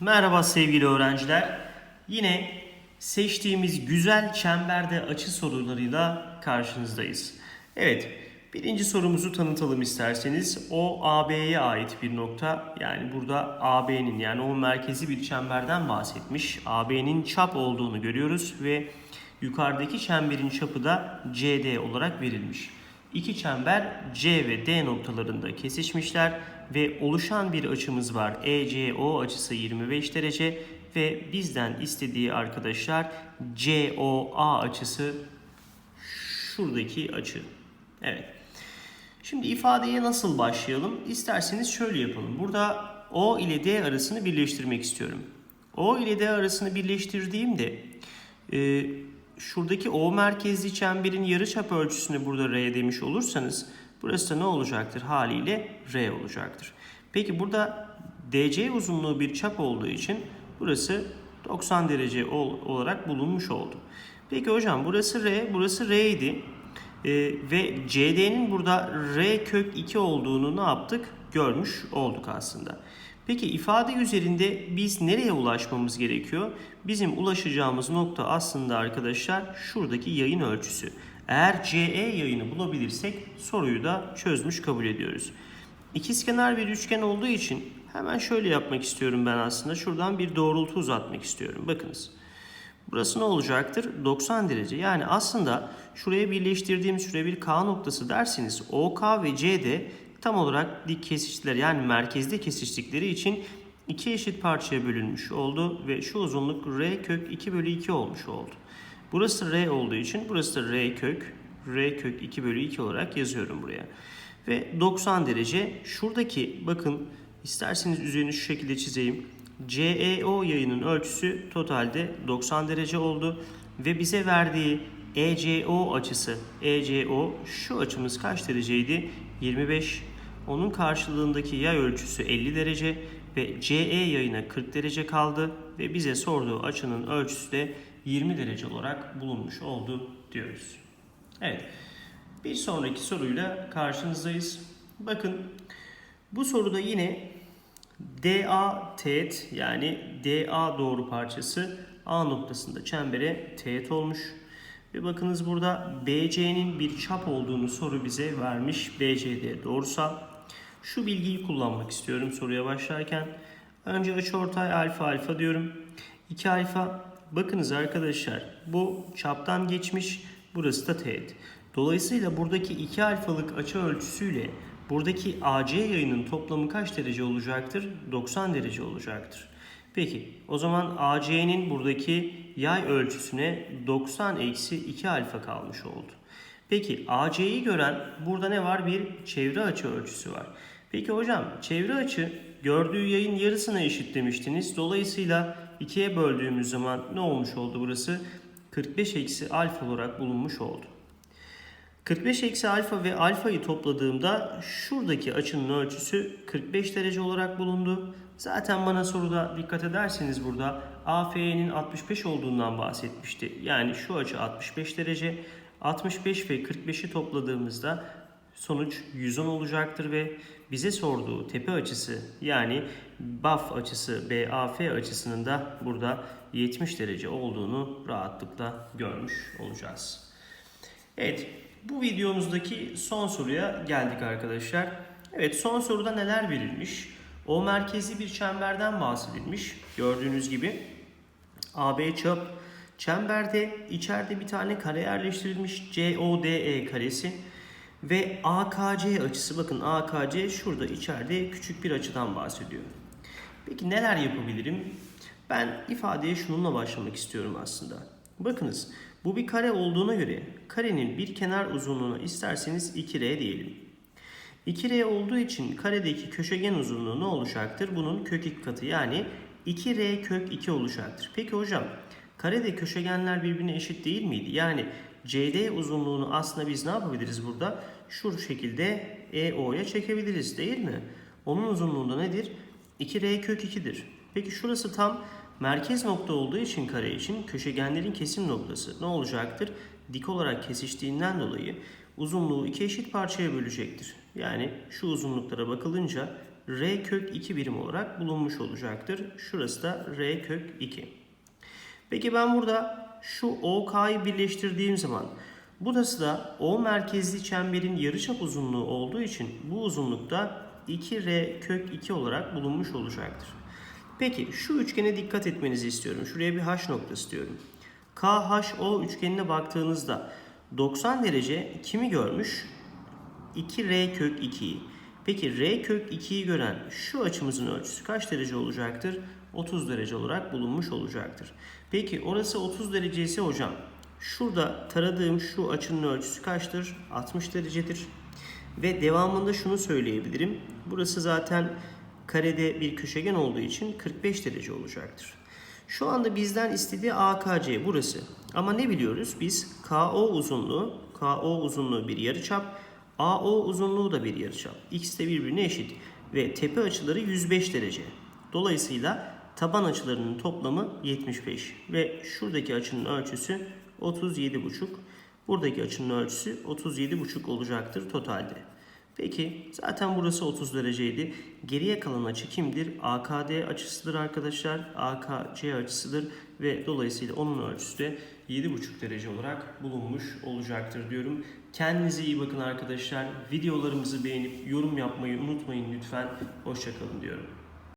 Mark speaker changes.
Speaker 1: Merhaba sevgili öğrenciler. Yine seçtiğimiz güzel çemberde açı sorularıyla karşınızdayız. Evet, birinci sorumuzu tanıtalım isterseniz. O AB'ye ait bir nokta. Yani burada AB'nin yani o merkezi bir çemberden bahsetmiş. AB'nin çap olduğunu görüyoruz ve yukarıdaki çemberin çapı da CD olarak verilmiş. İki çember C ve D noktalarında kesişmişler ve oluşan bir açımız var. ECO açısı 25 derece ve bizden istediği arkadaşlar COA açısı şuradaki açı. Evet. Şimdi ifadeye nasıl başlayalım? İsterseniz şöyle yapalım. Burada O ile D arasını birleştirmek istiyorum. O ile D arasını birleştirdiğimde e, şuradaki O merkezli çemberin yarıçap ölçüsünü burada R demiş olursanız burası da ne olacaktır? Haliyle R olacaktır. Peki burada DC uzunluğu bir çap olduğu için burası 90 derece ol- olarak bulunmuş oldu. Peki hocam burası R, burası R idi. Ee, ve CD'nin burada R kök 2 olduğunu ne yaptık? Görmüş olduk aslında. Peki ifade üzerinde biz nereye ulaşmamız gerekiyor? Bizim ulaşacağımız nokta aslında arkadaşlar şuradaki yayın ölçüsü. Eğer CE yayını bulabilirsek soruyu da çözmüş kabul ediyoruz. İkizkenar bir üçgen olduğu için hemen şöyle yapmak istiyorum ben aslında. Şuradan bir doğrultu uzatmak istiyorum. Bakınız. Burası ne olacaktır? 90 derece. Yani aslında şuraya birleştirdiğim şuraya bir K noktası derseniz OK ve CD tam olarak dik kesiştiler. Yani merkezde kesiştikleri için iki eşit parçaya bölünmüş oldu ve şu uzunluk R kök 2 bölü 2 olmuş oldu. Burası R olduğu için burası da R kök R kök 2 bölü 2 olarak yazıyorum buraya. Ve 90 derece şuradaki bakın isterseniz üzerini şu şekilde çizeyim. CEO yayının ölçüsü totalde 90 derece oldu ve bize verdiği ECO açısı ECO şu açımız kaç dereceydi? 25. Onun karşılığındaki yay ölçüsü 50 derece ve CE yayına 40 derece kaldı ve bize sorduğu açının ölçüsü de 20 derece olarak bulunmuş oldu diyoruz. Evet. Bir sonraki soruyla karşınızdayız. Bakın bu soruda yine DA teğet yani DA doğru parçası A noktasında çembere teğet olmuş. Ve bakınız burada BC'nin bir çap olduğunu soru bize vermiş. BCD doğrusal. Şu bilgiyi kullanmak istiyorum soruya başlarken. Önce açıortay alfa alfa diyorum. 2 alfa. Bakınız arkadaşlar bu çaptan geçmiş. Burası da teğet. Dolayısıyla buradaki 2 alfalık açı ölçüsüyle buradaki AC yayının toplamı kaç derece olacaktır? 90 derece olacaktır. Peki o zaman AC'nin buradaki yay ölçüsüne 90 eksi 2 alfa kalmış oldu. Peki AC'yi gören burada ne var? Bir çevre açı ölçüsü var. Peki hocam çevre açı gördüğü yayın yarısına eşit demiştiniz. Dolayısıyla 2'ye böldüğümüz zaman ne olmuş oldu burası? 45 eksi alfa olarak bulunmuş oldu. 45 eksi alfa ve alfayı topladığımda şuradaki açının ölçüsü 45 derece olarak bulundu. Zaten bana soruda dikkat ederseniz burada AF'nin 65 olduğundan bahsetmişti. Yani şu açı 65 derece. 65 ve 45'i topladığımızda sonuç 110 olacaktır ve bize sorduğu tepe açısı yani BAF açısı BAF açısının da burada 70 derece olduğunu rahatlıkla görmüş olacağız. Evet, bu videomuzdaki son soruya geldik arkadaşlar. Evet, son soruda neler verilmiş? O merkezi bir çemberden bahsedilmiş. Gördüğünüz gibi AB çap çemberde içeride bir tane kare yerleştirilmiş CODE karesi ve AKC açısı bakın AKC şurada içeride küçük bir açıdan bahsediyor. Peki neler yapabilirim? Ben ifadeye şununla başlamak istiyorum aslında. Bakınız bu bir kare olduğuna göre karenin bir kenar uzunluğuna isterseniz 2R diyelim. 2R olduğu için karedeki köşegen uzunluğu ne olacaktır? Bunun kök 2 katı yani 2R kök 2 olacaktır. Peki hocam karede köşegenler birbirine eşit değil miydi? Yani CD uzunluğunu aslında biz ne yapabiliriz burada? Şu şekilde EO'ya çekebiliriz değil mi? Onun uzunluğunda nedir? 2R kök 2'dir. Peki şurası tam merkez nokta olduğu için kare için köşegenlerin kesim noktası ne olacaktır? Dik olarak kesiştiğinden dolayı uzunluğu iki eşit parçaya bölecektir. Yani şu uzunluklara bakılınca r kök 2 birim olarak bulunmuş olacaktır. Şurası da r kök 2. Peki ben burada şu OK'yı birleştirdiğim zaman burası da O merkezli çemberin yarıçap uzunluğu olduğu için bu uzunlukta 2R kök 2 olarak bulunmuş olacaktır. Peki şu üçgene dikkat etmenizi istiyorum. Şuraya bir H noktası diyorum. KHO üçgenine baktığınızda 90 derece kimi görmüş? 2R kök 2'yi. Peki R kök 2'yi gören şu açımızın ölçüsü kaç derece olacaktır? 30 derece olarak bulunmuş olacaktır. Peki orası 30 derece ise hocam şurada taradığım şu açının ölçüsü kaçtır? 60 derecedir. Ve devamında şunu söyleyebilirim. Burası zaten karede bir köşegen olduğu için 45 derece olacaktır. Şu anda bizden istediği AKC burası. Ama ne biliyoruz? Biz KO uzunluğu, KO uzunluğu bir yarıçap, AO uzunluğu da bir yarıçap. X de birbirine eşit ve tepe açıları 105 derece. Dolayısıyla taban açılarının toplamı 75 ve şuradaki açının ölçüsü 37,5. Buradaki açının ölçüsü 37,5 olacaktır totalde. Peki zaten burası 30 dereceydi. Geriye kalan açı kimdir? AKD açısıdır arkadaşlar. AKC açısıdır ve dolayısıyla onun ölçüsü de 7,5 derece olarak bulunmuş olacaktır diyorum. Kendinize iyi bakın arkadaşlar. Videolarımızı beğenip yorum yapmayı unutmayın lütfen. Hoşçakalın diyorum.